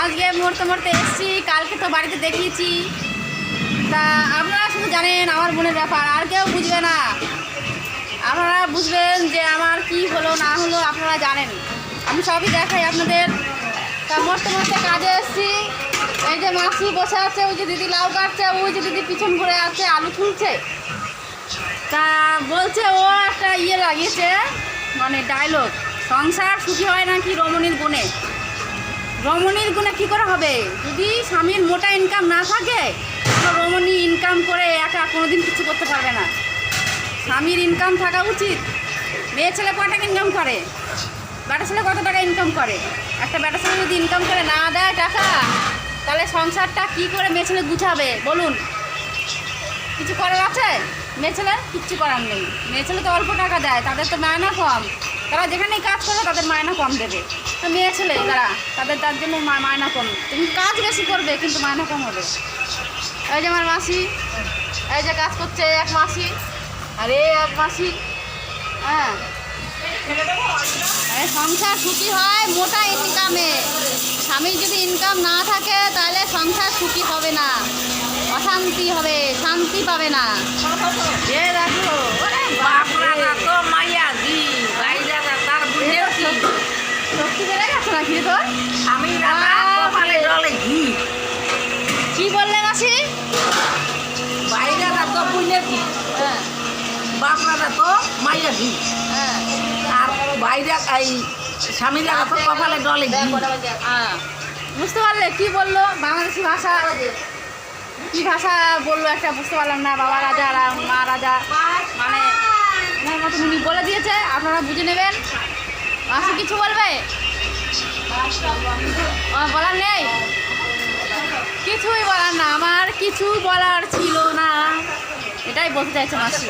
আজকে মরতে মরতে এসেছি, কালকে তো বাড়িতে দেখিয়েছি। তা আপনারা শুধু জানেন আমার বোনের ব্যাপার, আর কেউ বুঝবে না। আপনারা বুঝবেন যে আমার কি হলো, না হলো, আপনারা জানেন। আমি সবই দেখাই আপনাদের। তা মরতে মরতে কাজে এসেছি। এই যে মাসি বসে আছে, ওই যে দিদি লাউ কাটছে, ওই যে দিদি পিছন ঘুরে আছে, আলু তুলছে। তা বলছে, ও একটা ইয়ে লাগিয়েছে মানে ডায়লগ সংসার সুখী হয় নাকি রমণীর গুণে রমণীর গুণে কী করে হবে? যদি স্বামীর মোটা ইনকাম না থাকে রমণী ইনকাম করে একা কোনোদিন কিছু করতে পারবে না। স্বামীর ইনকাম থাকা উচিত। মেয়ে ছেলে কত টাকা ইনকাম করে? বেটা ছেলে কত টাকা ইনকাম করে? একটা বেটা ছেলে যদি ইনকাম করে না দেয় টাকা, তাহলে সংসারটা কী করে মেয়ে ছেলে গুছাবে? বলুন। কিছু করার আছে? মেয়ে ছেলে কিচ্ছু করার নেই। মেয়ে ছেলে তো অল্প টাকা দেয়, তাদের তো মায়না কম। তারা যেখানেই কাজ করবে, তাদের মায়না কম দেবে। মেয়ে ছেলে তারা তাদের তার জন্য মায়না কম। তুমি কাজ বেশি করবে, কিন্তু মায়না কম হবে। এই যে আমার মাসি, এই যে কাজ করছে এক মাসি। আর, এক মাসি। হ্যাঁ। সংসার সুখী হয় মোটা ইনকামে স্বামীর যদি ইনকাম না থাকে, তাহলে সংসার সুখী হবে না। অশান্তি হবে, শান্তি পাবে না। এ দেখো ওরে বাপরে। বাপরা তো মাইয়া দি বাইরা তার বুঝে কি রে তোর আমি কপালে জলে ঘি। কি বললে মাসি? বাইরা তো বুঝে কি হ্যাঁ। বাপরা তো মাইয়া ঘি। হ্যাঁ। আর বাইরা এই স্বামীরা তো কপালে জলে ঘি। হ্যাঁ। বুঝতে পারলে কি বলল? বাংলাদেশি ভাষা। কি ভাষা বলল একটা বুঝতে পারলাম না বাবা রাজা আর মা রাজা। মানে ওনার মতন উনি বলে দিয়েছে আপনারা বুঝে নেবেন। মাসি কিছু বলবে? বলার নেই? কিছুই বলার না আমার কিছু বলার ছিল না। এটাই বলতে চাইছে মাসি।